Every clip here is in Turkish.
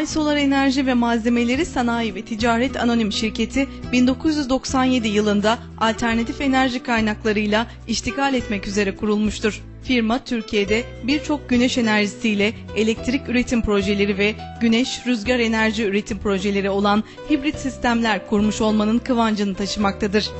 Ay Solar Enerji ve Malzemeleri Sanayi ve Ticaret Anonim Şirketi 1997 yılında alternatif enerji kaynaklarıyla iştigal etmek üzere kurulmuştur. Firma Türkiye'de birçok güneş enerjisiyle elektrik üretim projeleri ve güneş rüzgar enerji üretim projeleri olan hibrit sistemler kurmuş olmanın kıvancını taşımaktadır.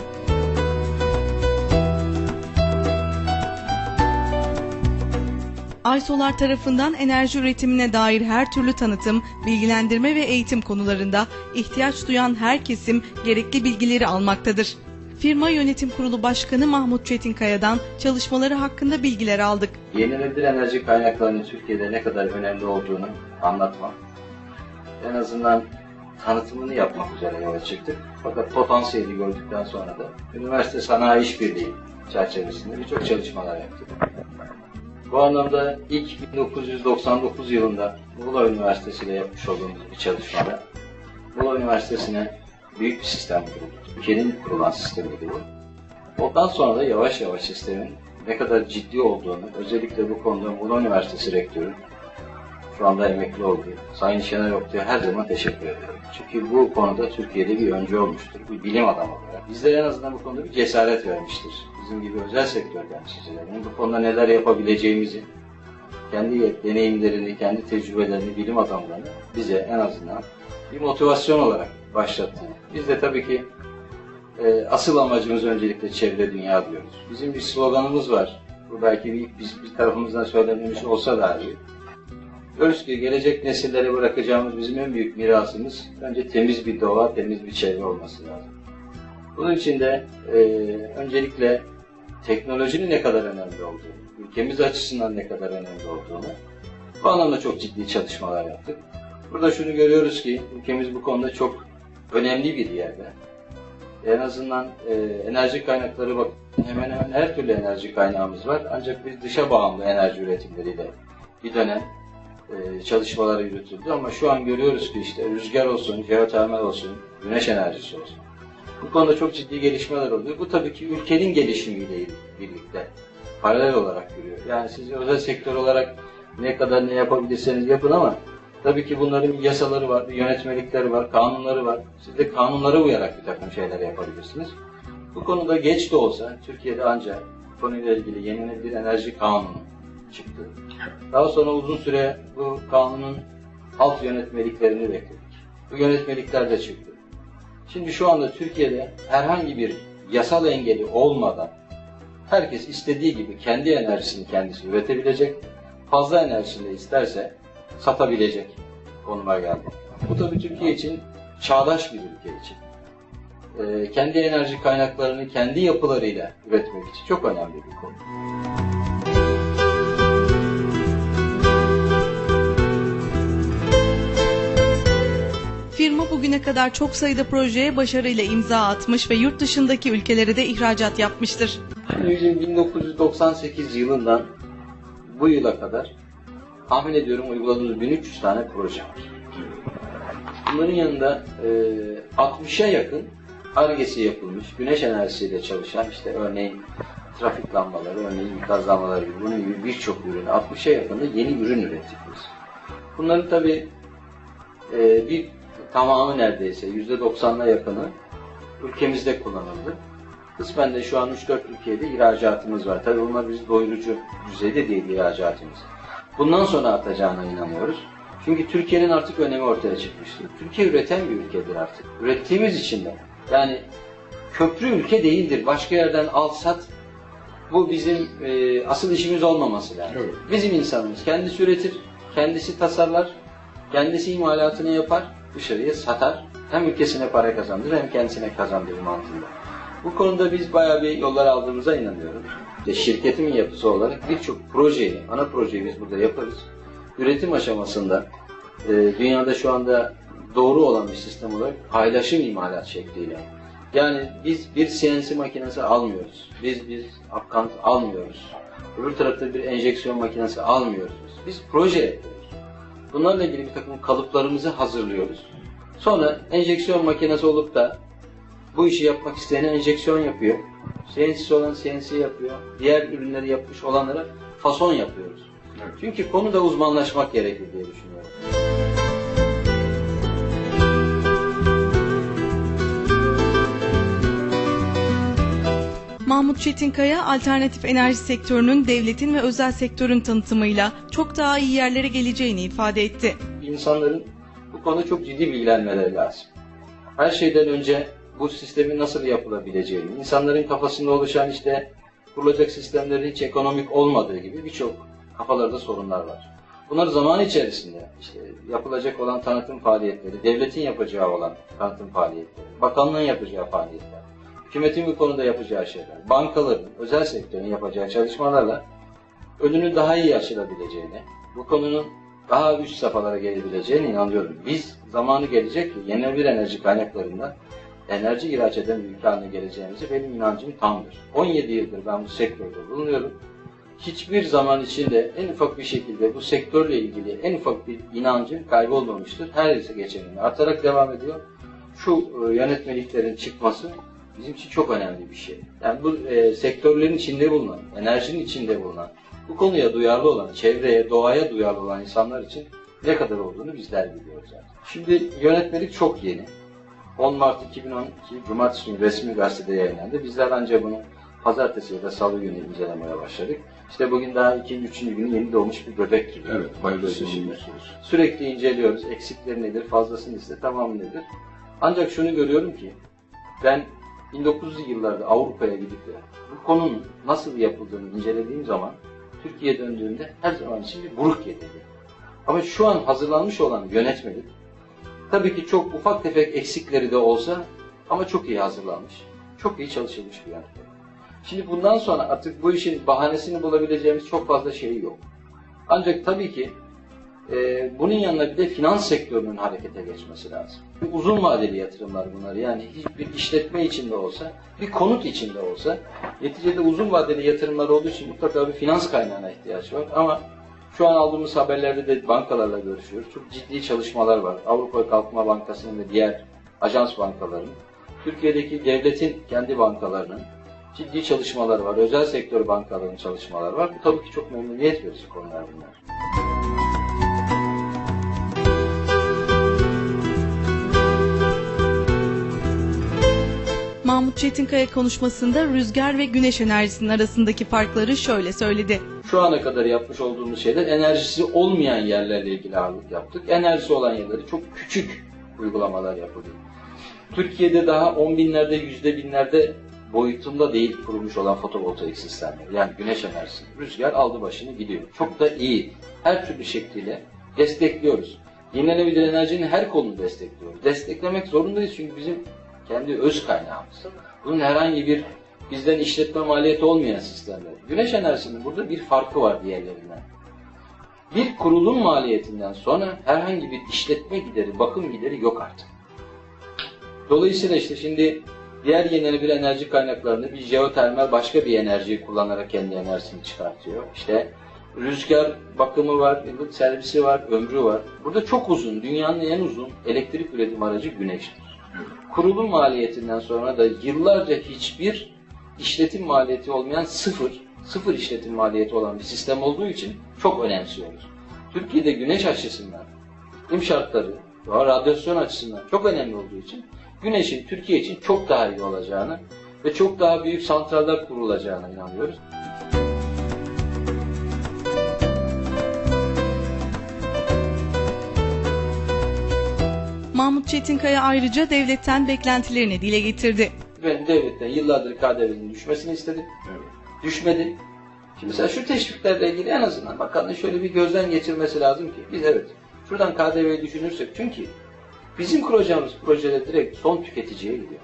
Aysolar tarafından enerji üretimine dair her türlü tanıtım, bilgilendirme ve eğitim konularında ihtiyaç duyan her kesim gerekli bilgileri almaktadır. Firma Yönetim Kurulu Başkanı Mahmut Çetinkaya'dan çalışmaları hakkında bilgiler aldık. Yenilenebilir enerji kaynaklarının Türkiye'de ne kadar önemli olduğunu anlatmak, en azından tanıtımını yapmak üzere yola çıktık. Fakat potansiyeli gördükten sonra da üniversite sanayi işbirliği çerçevesinde birçok çalışmalar yaptık. Bu anlamda ilk 1999 yılında Muğla Üniversitesi ile yapmış olduğumuz bir çalışmada Muğla Üniversitesi'ne büyük bir sistem kuruldu. Ülkenin kurulan sistemiydi bu. Ondan sonra da yavaş yavaş sistemin ne kadar ciddi olduğunu, özellikle bu konuda Muğla Üniversitesi Rektörü, şu anda emekli oldu, Sayın Şener Oktu'ya her zaman teşekkür ediyorum. Çünkü bu konuda Türkiye'de bir öncü olmuştur, bir bilim adamı olarak. Bizlere en azından bu konuda bir cesaret vermiştir. Bizim gibi özel sektör temsilcilerinin bu konuda neler yapabileceğimizi, kendi deneyimlerini, kendi tecrübelerini, bilim adamlarını bize en azından bir motivasyon olarak başlattı. Biz de tabii ki e, asıl amacımız öncelikle çevre dünya diyoruz. Bizim bir sloganımız var. Bu belki bir, biz bir tarafımızdan söylenmemiş olsa dahi. Diyoruz ki gelecek nesillere bırakacağımız bizim en büyük mirasımız önce temiz bir doğa, temiz bir çevre olması lazım. Bunun için de e, öncelikle teknolojinin ne kadar önemli olduğunu, ülkemiz açısından ne kadar önemli olduğunu bu anlamda çok ciddi çalışmalar yaptık. Burada şunu görüyoruz ki ülkemiz bu konuda çok önemli bir yerde. En azından e, enerji kaynakları bak hemen hemen her türlü enerji kaynağımız var. Ancak biz dışa bağımlı enerji üretimleriyle bir dönem çalışmaları yürütüldü ama şu an görüyoruz ki işte rüzgar olsun, jeotermal olsun, güneş enerjisi olsun. Bu konuda çok ciddi gelişmeler oluyor. Bu tabii ki ülkenin gelişimiyle birlikte paralel olarak yürüyor. Yani siz özel sektör olarak ne kadar ne yapabilirseniz yapın ama tabii ki bunların yasaları var, yönetmelikleri var, kanunları var. Siz de kanunlara uyarak bir takım şeyler yapabilirsiniz. Bu konuda geç de olsa Türkiye'de ancak konuyla ilgili yenilenebilir enerji kanunu çıktı. Daha sonra uzun süre bu kanunun alt yönetmeliklerini bekledik. Bu yönetmelikler de çıktı. Şimdi şu anda Türkiye'de herhangi bir yasal engeli olmadan herkes istediği gibi kendi enerjisini kendisi üretebilecek, fazla enerjisini isterse satabilecek konuma geldi. Bu tabii Türkiye için çağdaş bir ülke için. Ee, kendi enerji kaynaklarını kendi yapılarıyla üretmek için çok önemli bir konu. Bugüne kadar çok sayıda projeye başarıyla imza atmış ve yurt dışındaki ülkelere de ihracat yapmıştır. Bizim 1998 yılından bu yıla kadar tahmin ediyorum uyguladığımız 1300 tane proje var. Bunların yanında e, 60'a yakın argesi yapılmış, güneş enerjisiyle çalışan işte örneğin trafik lambaları, örneğin ikaz lambaları gibi bunun gibi birçok ürünü 60'a yakında yeni ürün ürettik biz. Bunların tabi e, bir tamamı neredeyse %90'la yakını ülkemizde kullanıldı. Kısmen de şu an 3-4 ülkede ihracatımız var. Tabi bunlar biz doyurucu düzeyde değil ihracatımız. Bundan sonra artacağına inanıyoruz. Çünkü Türkiye'nin artık önemi ortaya çıkmıştır. Türkiye üreten bir ülkedir artık. Ürettiğimiz için de. Yani köprü ülke değildir. Başka yerden al sat. Bu bizim e, asıl işimiz olmaması lazım. Evet. Bizim insanımız kendisi üretir, kendisi tasarlar, kendisi imalatını yapar, dışarıya satar. Hem ülkesine para kazandırır hem kendisine kazandırır mantığında. Bu konuda biz bayağı bir yollar aldığımıza inanıyorum. İşte şirketimin yapısı olarak birçok projeyi, ana projeyi biz burada yaparız. Üretim aşamasında e, dünyada şu anda doğru olan bir sistem olarak paylaşım imalat şekliyle. Yani biz bir CNC makinesi almıyoruz. Biz biz akkant almıyoruz. Öbür tarafta bir enjeksiyon makinesi almıyoruz. Biz proje yapıyoruz. Bunlarla ilgili bir takım kalıplarımızı hazırlıyoruz. Sonra enjeksiyon makinesi olup da bu işi yapmak isteyene enjeksiyon yapıyor. CNC'si olan CNC yapıyor. Diğer ürünleri yapmış olanlara fason yapıyoruz. Evet. Çünkü konuda uzmanlaşmak gerekir diye düşünüyorum. Mahmut Çetinkaya, alternatif enerji sektörünün devletin ve özel sektörün tanıtımıyla çok daha iyi yerlere geleceğini ifade etti. İnsanların bu konuda çok ciddi bilgilenmeleri lazım. Her şeyden önce bu sistemin nasıl yapılabileceğini, insanların kafasında oluşan işte kurulacak sistemlerin hiç ekonomik olmadığı gibi birçok kafalarda sorunlar var. Bunlar zaman içerisinde işte yapılacak olan tanıtım faaliyetleri, devletin yapacağı olan tanıtım faaliyetleri, bakanlığın yapacağı faaliyetler, hükümetin bu konuda yapacağı şeyler, bankaların, özel sektörün yapacağı çalışmalarla önünü daha iyi açılabileceğini, bu konunun daha üst safhalara gelebileceğine inanıyorum. Biz zamanı gelecek ki yenilenebilir enerji kaynaklarından enerji ihraç eden bir ülke haline geleceğimize benim inancım tamdır. 17 yıldır ben bu sektörde bulunuyorum. Hiçbir zaman içinde en ufak bir şekilde bu sektörle ilgili en ufak bir inancım kaybolmamıştır. Her geçenini artarak devam ediyor. Şu e, yönetmeliklerin çıkması bizim için çok önemli bir şey. Yani bu e, sektörlerin içinde bulunan, enerjinin içinde bulunan, bu konuya duyarlı olan, çevreye, doğaya duyarlı olan insanlar için ne kadar olduğunu bizler biliyoruz zaten. Şimdi yönetmelik çok yeni. 10 Mart 2012 Cumartesi günü resmi gazetede yayınlandı. Bizler ancak bunu pazartesi ya da salı günü incelemeye başladık. İşte bugün daha ikinci, üçüncü günü yeni doğmuş bir bebek gibi. Evet, olsun. Sürekli inceliyoruz. Eksikleri nedir, fazlası nedir, tamamı nedir? Ancak şunu görüyorum ki ben 1900'lü yıllarda Avrupa'ya gidip de bu konunun nasıl yapıldığını incelediğim zaman Türkiye'ye döndüğümde her zaman için bir buruk yediydi. Ama şu an hazırlanmış olan yönetmelik tabii ki çok ufak tefek eksikleri de olsa ama çok iyi hazırlanmış. Çok iyi çalışılmış bir yönetmelik. Şimdi bundan sonra artık bu işin bahanesini bulabileceğimiz çok fazla şey yok. Ancak tabii ki ee, bunun yanına bir de finans sektörünün harekete geçmesi lazım. Uzun vadeli yatırımlar bunlar. Yani hiçbir işletme içinde olsa, bir konut içinde olsa, neticede uzun vadeli yatırımlar olduğu için mutlaka bir finans kaynağına ihtiyaç var. Ama şu an aldığımız haberlerde de bankalarla görüşüyoruz. Çok ciddi çalışmalar var. Avrupa Kalkınma Bankası'nın ve diğer ajans bankalarının, Türkiye'deki devletin kendi bankalarının ciddi çalışmalar var. Özel sektör bankalarının çalışmalar var. Bu tabii ki çok memnuniyet verici konular bunlar. Mahmut Çetinkaya konuşmasında rüzgar ve güneş enerjisinin arasındaki farkları şöyle söyledi. Şu ana kadar yapmış olduğumuz şeyler enerjisi olmayan yerlerle ilgili ağırlık yaptık. Enerjisi olan yerlere çok küçük uygulamalar yapılıyor. Türkiye'de daha on binlerde, yüzde binlerde boyutunda değil kurulmuş olan fotovoltaik sistemler. Yani güneş enerjisi, rüzgar aldı başını gidiyor. Çok da iyi. Her türlü şekliyle destekliyoruz. Yenilenebilir enerjinin her kolunu destekliyoruz. Desteklemek zorundayız çünkü bizim kendi öz kaynağımız. Bunun herhangi bir bizden işletme maliyeti olmayan sistemler. Güneş enerjisinin burada bir farkı var diğerlerinden. Bir kurulum maliyetinden sonra herhangi bir işletme gideri, bakım gideri yok artık. Dolayısıyla işte şimdi diğer yenilenebilir enerji kaynaklarında bir jeotermal başka bir enerjiyi kullanarak kendi enerjisini çıkartıyor. İşte rüzgar bakımı var, servisi var, ömrü var. Burada çok uzun, dünyanın en uzun elektrik üretim aracı güneştir. Kurulum maliyetinden sonra da yıllarca hiçbir işletim maliyeti olmayan sıfır, sıfır işletim maliyeti olan bir sistem olduğu için çok önemsiyoruz. Türkiye'de güneş açısından, iklim şartları radyasyon açısından çok önemli olduğu için güneşin Türkiye için çok daha iyi olacağını ve çok daha büyük santraller kurulacağına inanıyoruz. Çetinkaya ayrıca devletten beklentilerini dile getirdi. Ben devletten yıllardır KDV'nin düşmesini istedim. Evet. Düşmedi. Şimdi mesela şu teşviklerle ilgili en azından bakanın şöyle bir gözden geçirmesi lazım ki biz evet şuradan KDV'yi düşünürsek çünkü bizim kuracağımız projeler direkt son tüketiciye gidiyor.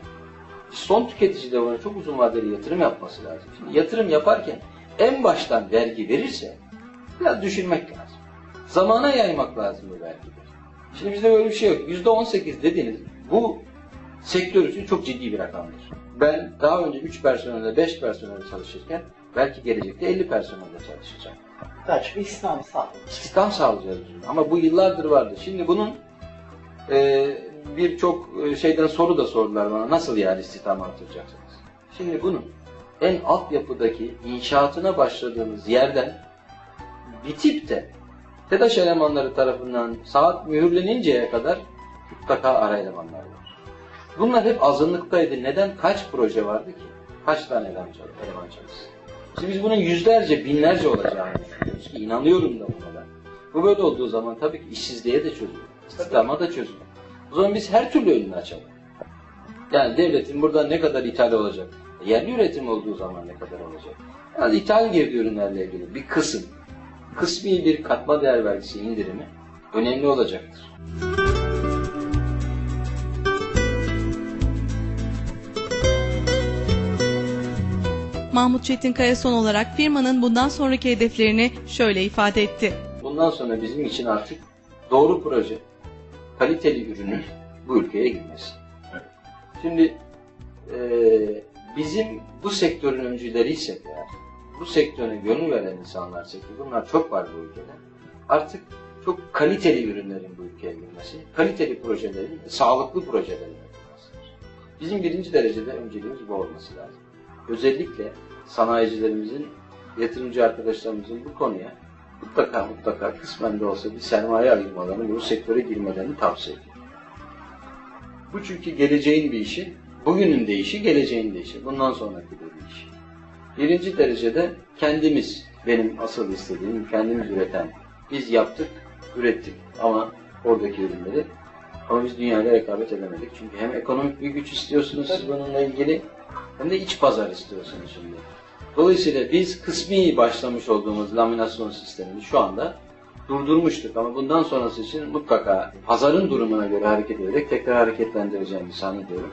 Son tüketici de ona çok uzun vadeli yatırım yapması lazım. Şimdi yatırım yaparken en baştan vergi verirse biraz düşünmek lazım. Zamana yaymak lazım bu vergileri. Şimdi bizde böyle bir şey yok. Yüzde on sekiz dediğiniz bu sektör için çok ciddi bir rakamdır. Ben daha önce 3 personelde 5 personelde çalışırken belki gelecekte 50 personelde çalışacağım. Kaç bir İslam sağlığı. İstihdam sağlayacağız. Ama bu yıllardır vardı. Şimdi bunun e, birçok e, şeyden soru da sordular bana. Nasıl yani istihdamı artıracaksınız? Şimdi bunun en altyapıdaki inşaatına başladığımız yerden bitip de TEDAŞ elemanları tarafından saat mühürleninceye kadar mutlaka ara elemanlar var. Bunlar hep azınlıktaydı. Neden? Kaç proje vardı ki? kaç tane eleman çalışsın? İşte biz bunun yüzlerce, binlerce olacağını düşünüyoruz ki inanıyorum da buna ben. Bu böyle olduğu zaman tabii ki işsizliğe de çözüm, istihdama da çözüm. O zaman biz her türlü önünü açalım. Yani devletin burada ne kadar ithal olacak? Yerli üretim olduğu zaman ne kadar olacak? Yani ithal girdi ürünlerle ilgili bir kısım, kısmi bir katma değer vergisi indirimi önemli olacaktır. Mahmut Çetinkaya son olarak firmanın bundan sonraki hedeflerini şöyle ifade etti. Bundan sonra bizim için artık doğru proje, kaliteli ürünün bu ülkeye girmesi. Şimdi eee, bizim bu sektörün öncüleriysek eğer, bu sektöre gönül veren insanlarsa ki bunlar çok var bu ülkede. Artık çok kaliteli ürünlerin bu ülkeye girmesi, kaliteli projelerin, sağlıklı projelerin yapılmasıdır. Bizim birinci derecede önceliğimiz bu olması lazım. Özellikle sanayicilerimizin, yatırımcı arkadaşlarımızın bu konuya mutlaka mutlaka kısmen de olsa bir sermaye ayırmalarını, bu sektöre girmelerini tavsiye ediyorum. Bu çünkü geleceğin bir işi, bugünün de işi, geleceğin de işi, bundan sonraki de bir iş. Birinci derecede kendimiz, benim asıl istediğim kendimiz üreten, biz yaptık, ürettik ama oradaki ürünleri ama biz dünyayla rekabet edemedik. Çünkü hem ekonomik bir güç istiyorsunuz siz bununla ilgili hem de iç pazar istiyorsunuz şimdi. Dolayısıyla biz kısmi başlamış olduğumuz laminasyon sistemini şu anda durdurmuştuk ama bundan sonrası için mutlaka pazarın durumuna göre hareket ederek tekrar hareketlendireceğimizi zannediyorum.